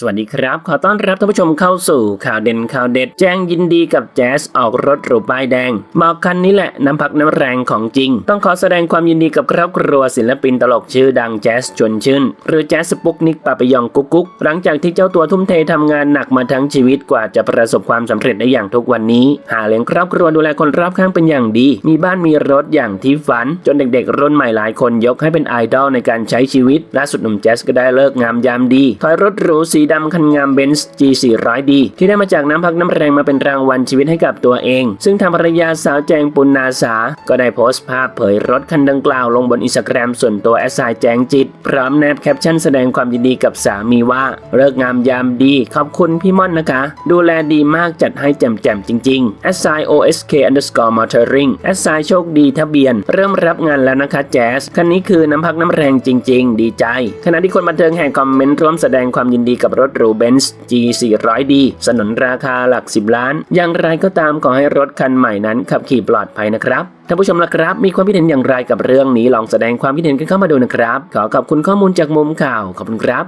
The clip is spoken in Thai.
สวัสดีครับ ขอต้อนรับท่านผู้ชมเข้าสู่ข่าวเด่นข่าวเด็ด แจ้งยินดีกับแจ๊สออกรถหรูป้ายแดงบอกคันนี้แหละน้ำพักน้ำแรงของจริง ต้องขอแสดงความยินดีกับครอบครัวศิลปินตลกชื่อดังแจ๊สชวนชื่น หรือแจ๊สสปุกนิกปาปยองกุ๊กกุ๊กหลังจากที่เจ้าตัวทุ่มเททำงานหนักมาทั้งชีวิตกว่าจะประสบความสำเร็จได้อย่างทุกวันนี้ หาเลี้ยงครอบครัวดูแลคนรอบข้างเป็นอย่างดี มีบ้านมีรถอย่างที่ฝัน จนเด็กๆ รุ่นใหม่หลายคนยกให้เป็นไอดอลในการใช้ชีวิตล่าสุดหนุ่มแจ๊สก็ได้เลิกงามยามดีถอยรถหรูสีดำคันงามเบนซ์ G 4 0 0 d ที่ได้มาจากน้ำพักน้ำแรงมาเป็นรางวัลชีวิตให้กับตัวเอง ซึ่งทางภรรยาสาวแจงปุณนาสา ก็ได้โพสต์ภาพเผยรถคันดังกล่าวลงบนอินสตาแกรมส่วนตัวแอสไซแจงจิต พร้อมแนบแคปชั่นแสดงความยินดีกับสามีว่าเลิกงามยามดี ขอบคุณพี่ม่อนนะคะ ดูแลดีมากจัดให้แจ่มๆจริงๆ s i osk underscore motoring s i โชคดีทะเบียน เริ่มรับงานแล้วนะคะแจ๊สคันนี้คือน้ำพักน้ำแรงจริง ๆ ดีใจ ขณะที่คนบันเทิงแห่คอมเมนต์ร่วมแสดงความยินดีกับรถหรูเบนซ์ G 4 0 0 d สนนราคาหลัก 10 ล้าน อย่างไรก็ตามขอให้รถคันใหม่นั้นขับขี่ปลอดภัยนะครับท่านผู้ชมละครับ มีความคิดเห็นอย่างไรกับเรื่องนี้ลองแสดงความคิดเห็นกันเข้ามาดูนะครับ ขอขอบคุณข้อมูลจากมุมข่าวขอบคุณครับ